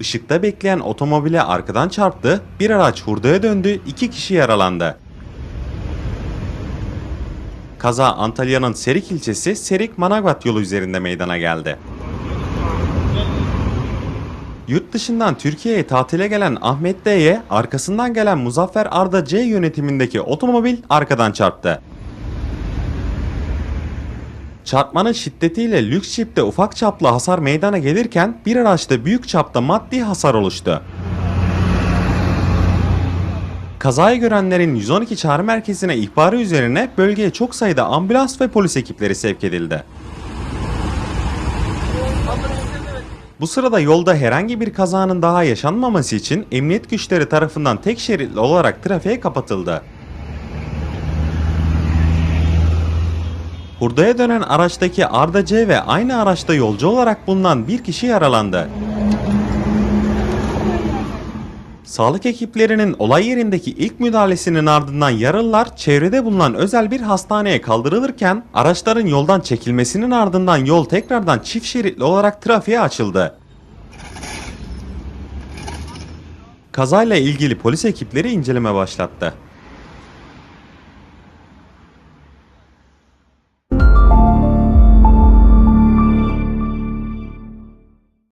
ışıkta bekleyen otomobile arkadan çarptı, bir araç hurdaya döndü, iki kişi yaralandı. Kaza Antalya'nın Serik ilçesi Serik-Manavgat yolu üzerinde meydana geldi. Yurt dışından Türkiye'ye tatile gelen Ahmet D'ye arkasından gelen Muzaffer Arda C yönetimindeki otomobil arkadan çarptı. Çarpmanın şiddetiyle lüks çipte ufak çaplı hasar meydana gelirken bir araçta büyük çapta maddi hasar oluştu. Kazayı görenlerin 112 çağrı merkezine ihbarı üzerine bölgeye çok sayıda ambulans ve polis ekipleri sevk edildi. Bu sırada yolda herhangi bir kazanın daha yaşanmaması için emniyet güçleri tarafından tek şeritli olarak trafiğe kapatıldı. Hurdaya dönen araçtaki Arda C ve aynı araçta yolcu olarak bulunan bir kişi yaralandı. Sağlık ekiplerinin olay yerindeki ilk müdahalesinin ardından yaralılar çevrede bulunan özel bir hastaneye kaldırılırken araçların yoldan çekilmesinin ardından yol tekrardan çift şeritli olarak trafiğe açıldı. Kazayla ilgili polis ekipleri inceleme başlattı.